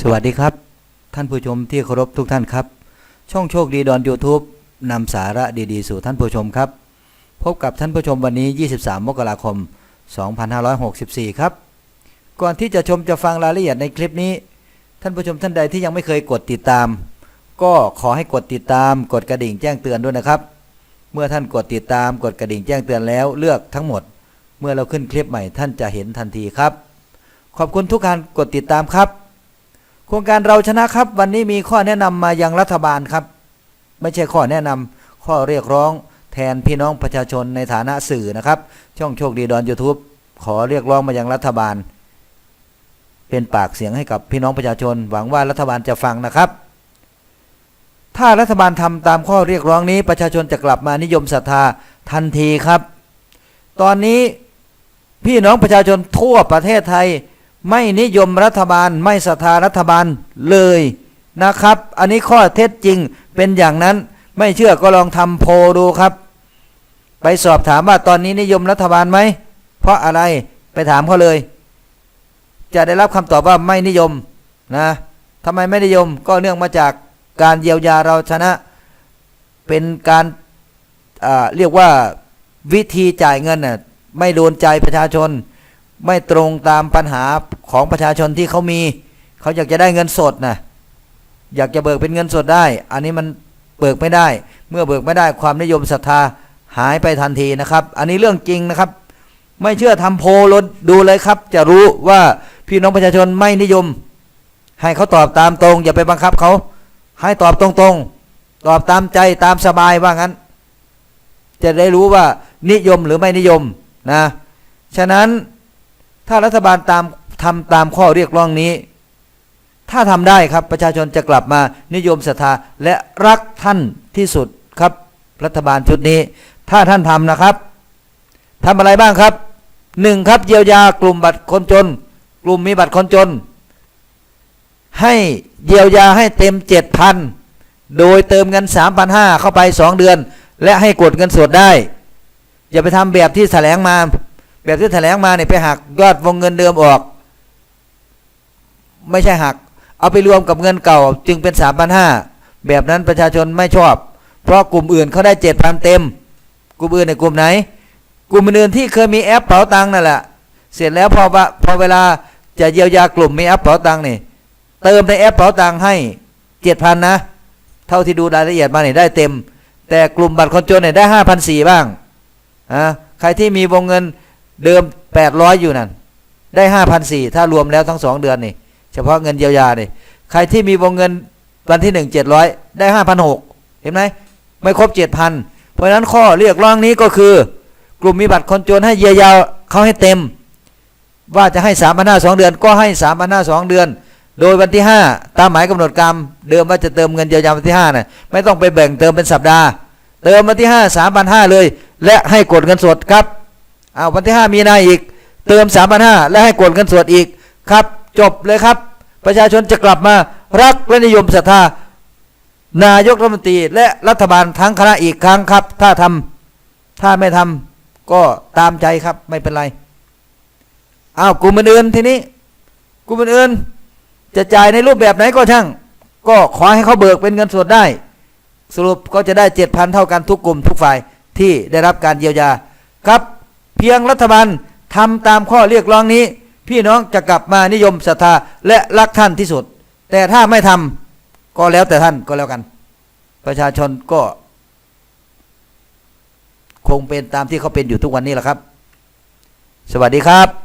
สวัสดีครับ ท่านผู้ชมที่เคารพทุกท่านครับ ช่องโชคดีดอน YouTube นำสาระดีๆ สู่ท่านผู้ชมครับ พบกับท่านผู้ชมวันนี้ 23 มกราคม 2564 ครับ ก่อนที่จะชมจะฟังรายละเอียดในคลิปนี้ ท่านผู้ชมท่านใดที่ยังไม่เคยกดติดตาม ก็ขอให้กดติดตาม กดกระดิ่งแจ้งเตือนด้วยนะครับ เมื่อท่านกดติดตามกดกระดิ่งแจ้งเตือนแล้วเลือกทั้งหมด เมื่อเราขึ้นคลิปใหม่ท่านจะเห็นทันทีครับ ขอบคุณทุกการกดติดตามครับ โครงการเราชนะครับ วันนี้มีข้อแนะนำมายังรัฐบาลครับ ไม่ใช่ข้อแนะนำข้อเรียกร้องแทนพี่น้องประชาชนในฐานะสื่อนะครับ ช่องโชคดีดอน YouTube ขอเรียกร้องมายังรัฐบาล เป็นปากเสียงให้กับพี่น้องประชาชน หวังว่ารัฐบาลจะฟังนะครับ ถ้ารัฐบาลทำตามข้อเรียกร้องนี้ประชาชนจะกลับมานิยมศรัทธาทันทีครับ ตอนนี้พี่น้องประชาชนทั่วประเทศไทย ไม่นิยมรัฐบาลไม่ศรัทธารัฐบาลเลยนะครับ อันนี้ข้อเท็จจริงเป็นอย่างนั้นไม่เชื่อก็ลองทำโพดูครับ ไปสอบถามว่าตอนนี้นิยมรัฐบาลไหม เพราะอะไรไปถามเขาเลย จะได้รับคำตอบว่าไม่นิยมนะทำไมไม่นิยมก็เนื่องมาจากการเยียวยาเราชนะ เป็นการเรียกว่าวิธีจ่ายเงินน่ะไม่โดนใจประชาชน ไม่ตรงตามปัญหาของประชาชนที่เขามีเขาอยากจะได้เงินสดนะอยากจะเบิกเป็นเงินสดได้ อันนี้มันเบิกไม่ได้ เมื่อเบิกไม่ได้ความนิยมศรัทธาหายไปทันทีนะครับ อันนี้เรื่องจริงนะครับ ไม่เชื่อทำโพลดดูเลยครับ จะรู้ว่าพี่น้องประชาชนไม่นิยม ให้เขาตอบตามตรง อย่าไปบังคับเขา ให้ตอบตรงๆ ตอบตามใจตามสบายว่างั้น จะได้รู้ว่านิยมหรือไม่นิยมนะ ฉะนั้น ถ้ารัฐบาลตามทำตามข้อเรียกร้องนี้ ถ้าทำได้ครับประชาชนจะกลับมานิยมศรัทธาและรักท่านที่สุดครับ รัฐบาลชุดนี้ ถ้าท่านทำนะครับทำอะไรบ้างครับหนึ่งครับเยียวยากลุ่มบัตรคนจน กลุ่มมีบัตรคนจน ให้เยียวยาให้เต็มเจ็ดพันโดยเติมเงินสามพันห้าเข้าไปสองเดือน และให้กดเงินสดได้ อย่าไปทำแบบที่แถลงมา แบบที่แถลงมาเนี่ยไปหักยอดวงเงินเดิมออก ไม่ใช่หัก เอาไปรวมกับเงินเก่า จึงเป็นสามพันห้าแบบนั้นประชาชนไม่ชอบ เพราะกลุ่มอื่นเขาได้เจ็ดพันเต็ม กลุ่มอื่นในกลุ่มไหน กลุ่มอื่นที่เคยมีแอปเป๋าตังนั่นแหละเสร็จแล้วพอพอเวลาจะเยียวยากลุ่มมีแอปเป๋าตังนี่เติมในแอปเป๋าตังให้เจ็ดพันนะ เท่าที่ดูรายละเอียดมาเนี่ยได้เต็ม แต่กลุ่มบัตรคนจนเนี่ยได้ห้าพันสี่บ้างอะใครที่มีวงเงิน เดิมแปดร้อยอยู่นั่น ได้ห้าพันสี่ถ้ารวมแล้วทั้งสองเดือนนี่ เฉพาะเงินเยียวยานี่ ใครที่มีวงเงินวันที่หนึ่งเจ็ดร้อยได้ห้าพันหกเห็นไหมไม่ครบเจ็ดพันเพราะฉะนั้นข้อเรียกร้องนี้ก็คือ กลุ่มมีบัตรคนจนให้เยียวยาเขาให้เต็ม ว่าจะให้สามพันห้าสองเดือน ก็ให้สามพันห้าสองเดือน โดยวันที่ห้าตามหมายกำหนดการเดิมว่าจะเติมเงินเยียวยาวันที่ห้าน่ะไม่ต้องไปแบ่งเติมเป็นสัปดาห์ เติมวันที่ห้าสามพันห้าเลย และให้กดเงินสดครับ อาวันที่ห้ามีนาอีก เติมสามพันห้าและให้กดเงินสดอีกครับ จบเลยครับ ประชาชนจะกลับมารักและนิยมศรัทธานายกรัฐมนตรีและรัฐบาลทั้งคณะอีกครั้งครับ ถ้าทำถ้าไม่ทำก็ตามใจครับไม่เป็นไรอ้าวกลุ่มอื่นทีนี้กลุ่มอื่นจะจ่ายในรูปแบบไหนก็ช่าง ก็ขอให้เขาเบิกเป็นเงินสดได้ สรุปก็จะได้เจ็ดพันเท่ากันทุกกลุ่มทุกฝ่ายที่ได้รับการเยียวยาครับ เพียงรัฐบาลทำตามข้อเรียกร้องนี้ พี่น้องจะกลับมานิยมศรัทธาและรักท่านที่สุด แต่ถ้าไม่ทำก็แล้วแต่ท่านก็แล้วกัน ประชาชนก็ คงเป็นตามที่เขาเป็นอยู่ทุกวันนี้แหละครับ สวัสดีครับ